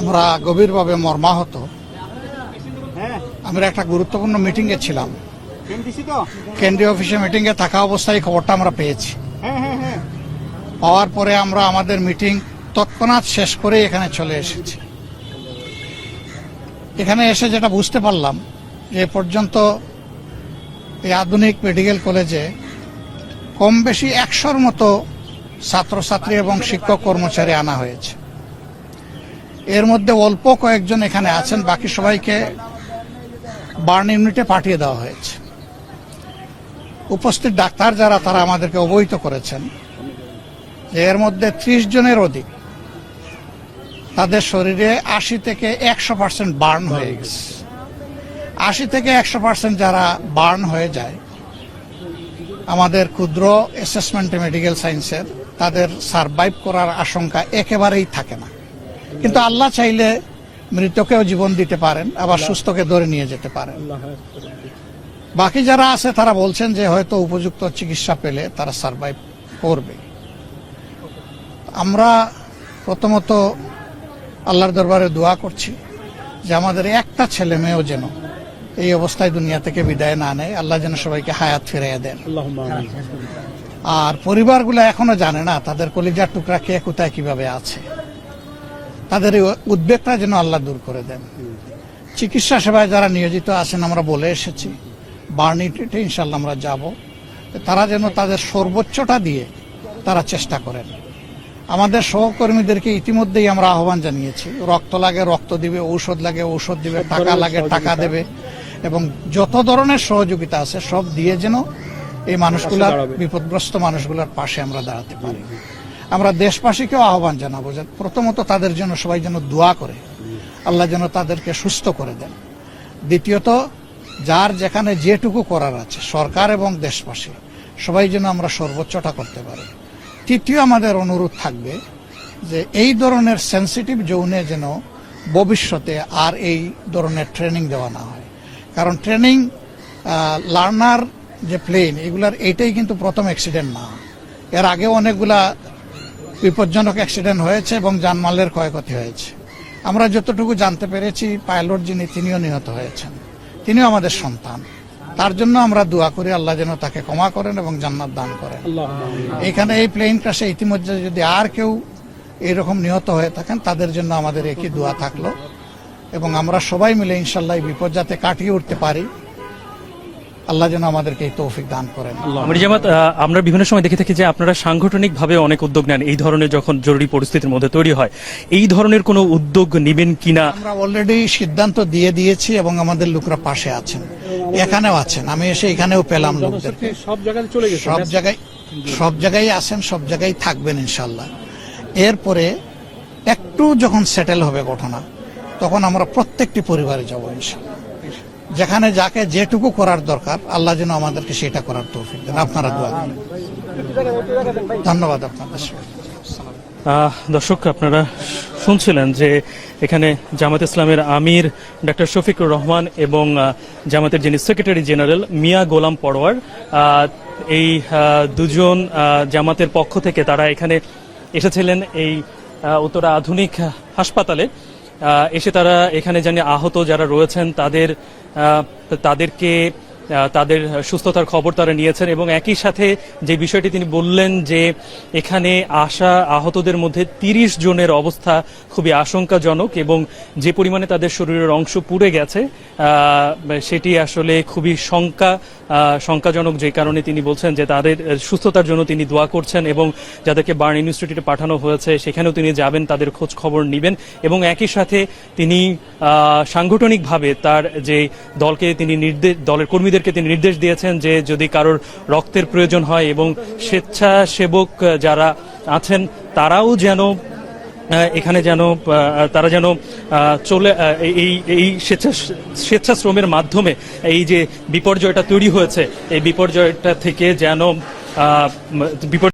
আমরা গভীরভাবে মর্মাহত। হ্যাঁ। আমরা একটা গুরুত্বপূর্ণ মিটিংয়ে ছিলাম। কেন্দ্রীয় অফিসে মিটিংয়ে থাকা অবস্থায় খবরটা আমরা পেয়েছি। হ্যাঁ হ্যাঁ পাওয়ার পরে আমরা আমাদের মিটিং তৎক্ষণাৎ শেষ করে এখানে চলে এসেছি। এখানে এসে যেটা বুঝতে পারলাম যে এ পর্যন্ত এই আধুনিক মেডিকেল কলেজে কম বেশি একশোর মতো ছাত্রছাত্রী এবং শিক্ষক কর্মচারী আনা হয়েছে। এর মধ্যে অল্প কয়েকজন এখানে আছেন, বাকি সবাইকে বার্ন ইউনিটে পাঠিয়ে দেওয়া হয়েছে। উপস্থিত ডাক্তার যারা, তারা আমাদেরকে অবহিত করেছেন। এর মধ্যে ত্রিশ জনের অধিক। তাদের শরীরে আশি থেকে একশো পার্সেন্ট বার্ন হয়ে গেছে। আশি থেকে একশো পার্সেন্ট যারা বার্ন হয়ে যায়, আমাদের ক্ষুদ্র অ্যাসেসমেন্ট মেডিকেল সায়েন্সের তাদের সারভাইভ করার আশঙ্কা একেবারেই থাকে না। কিন্তু আল্লাহ চাইলে মৃতকেও জীবন দিতে পারেন আবার সুস্থকে ধরে নিয়ে যেতে পারেন। বাকি যারা আছে তারা বলছেন যে হয়তো উপযুক্ত চিকিৎসা পেলে তারা সারভাইভ করবে। আমরা প্রথমত আল্লাহর দরবারে দোয়া করছি যে আমাদের একটা ছেলে মেয়েও যেন এই অবস্থায় দুনিয়া থেকে বিদায় না নেয়। আল্লাহ যেন সবাইকে হায়াত ফিরিয়ে দেন। আর পরিবারগুলো এখনও জানে না তাদের কলিজার টুকরা কে কোথায় কীভাবে আছে। তাদের উদ্বেগটা যেন আল্লাহ দূর করে দেন। চিকিৎসা সেবায় যারা নিয়োজিত আছেন আমরা বলে এসেছি বার্নিটিতে ইনশাল্লাহ আমরা যাব। তারা যেন তাদের সর্বোচ্চটা দিয়ে তারা চেষ্টা করেন। আমাদের সহকর্মীদেরকে ইতিমধ্যেই আমরা আহ্বান জানিয়েছি রক্ত লাগে রক্ত দিবে ঔষধ লাগে ঔষধ দিবে টাকা লাগে টাকা দেবে এবং যত ধরনের সহযোগিতা আছে সব দিয়ে যেন এই মানুষগুলার বিপদগ্রস্ত মানুষগুলোর পাশে আমরা দাঁড়াতে পারি। আমরা দেশবাসীকেও আহ্বান জানাব যে প্রথমত তাদের জন্য সবাই যেন দোয়া করে। আল্লাহ যেন তাদেরকে সুস্থ করে দেন। দ্বিতীয়ত, যার যেখানে যেটুকু করার আছে, সরকার এবং দেশবাসী, সবাই যেন আমরা সর্বোচ্চটা করতে পারি। তৃতীয় আমাদের অনুরোধ থাকবে যে এই ধরনের সেন্সিটিভ জোনে যেন ভবিষ্যতে আর এই ধরনের ট্রেনিং দেওয়া না হয়। কারণ ট্রেনিং লার্নার যে প্লেন এগুলার এইটাই কিন্তু প্রথম অ্যাক্সিডেন্ট না। এর আগেও অনেকগুলা বিপজ্জনক অ্যাক্সিডেন্ট হয়েছে এবং জানমালের ক্ষয়ক্ষতি হয়েছে। আমরা যতটুকু জানতে পেরেছি পাইলট যিনি, তিনিও নিহত হয়েছেন। তিনিও আমাদের সন্তান। তার জন্য আমরা দোয়া করি, আল্লাহ যেন তাকে ক্ষমা করেন এবং জান্নাত দান করেন। এখানে এই প্লেন ক্রাশে ইতিমধ্যে যদি আর কেউ এরকম নিহত হয়ে থাকেন, তাদের জন্য আমাদের একই দোয়া থাকল। এবং আমরা সবাই মিলে ইনশাল্লাহ বিপদ যাতে কাটিয়ে উঠতে পারি। আল্লাহ যেন আমাদেরকে এই তৌফিক দান করেন। আমরা জামাত আমরা বিভিন্ন সময় দেখে থাকি যে আপনারা সাংগঠনিকভাবে অনেক উদ্যোগ নেন এই ধরনের যখন জরুরি পরিস্থিতির মধ্যে তৈরি হয় এই ধরনের কোনো উদ্যোগ নেবেন কিনা? আমরা অলরেডি সিদ্ধান্ত দিয়ে দিয়েছি এবং আমাদের লোকরা পাশে আছেন এখানেও আছেন আমি এসে এখানেও পেলাম লোকদেরকে সব জায়গায় চলে গেছে সব জায়গায় সব জায়গায় আছেন সব জায়গায় থাকবেন ইনশাল্লাহ এরপরে একটু যখন সেটেল হবে ঘটনা তখন আমরা প্রত্যেকটি পরিবারে যাব ইনশাল্লাহ যেখানে যাকে যেটুকু করার দরকার, আল্লাহ যেন আমাদেরকে সেটা করার তৌফিক দেন। আপনারা ধন্যবাদ দর্শক, আপনারা শুনছিলেন যে এখানে জামাত ইসলামের আমির ডক্টর শফিকুর রহমান এবং জামাতের যিনি সেক্রেটারি জেনারেল মিয়া গোলাম পরোয়ার এই দুজন জামাতের পক্ষ থেকে তারা এখানে এসেছিলেন এই উত্তরা আধুনিক হাসপাতালে। এসে তারা এখানে জানি আহত যারা রয়েছেন তাদের তাদেরকে তাদের সুস্থতার খবর তারা নিয়েছেন এবং একই সাথে যে বিষয়টি তিনি বললেন যে এখানে আসা আহতদের মধ্যে তিরিশ জনের অবস্থা খুবই আশঙ্কাজনক এবং যে পরিমাণে তাদের শরীরের অংশ পুড়ে গেছে সেটি আসলে খুবই শঙ্কা শঙ্কাজনক যে কারণে তিনি বলছেন যে তাদের সুস্থতার জন্য তিনি দোয়া করছেন এবং যাদেরকে বার্ন ইনস্টিটিউটে পাঠানো হয়েছে সেখানেও তিনি যাবেন, তাদের খোঁজ খবর নেবেন এবং একই সাথে তিনি সাংগঠনিকভাবে তার যে দলকে তিনি নির্দেশ দলের কর্মীদেরকে তিনি নির্দেশ দিয়েছেন যে যদি কারোর রক্তের প্রয়োজন হয় এবং স্বেচ্ছাসেবক যারা আছেন, তারাও যেন এখানে যেন তারা যেন চলে এই এই স্বেচ্ছা, স্বেচ্ছাশ্রমের মাধ্যমে এই যে বিপর্যয়টা তৈরি হয়েছে, এই বিপর্যয়টা থেকে যেন বিপর্যয়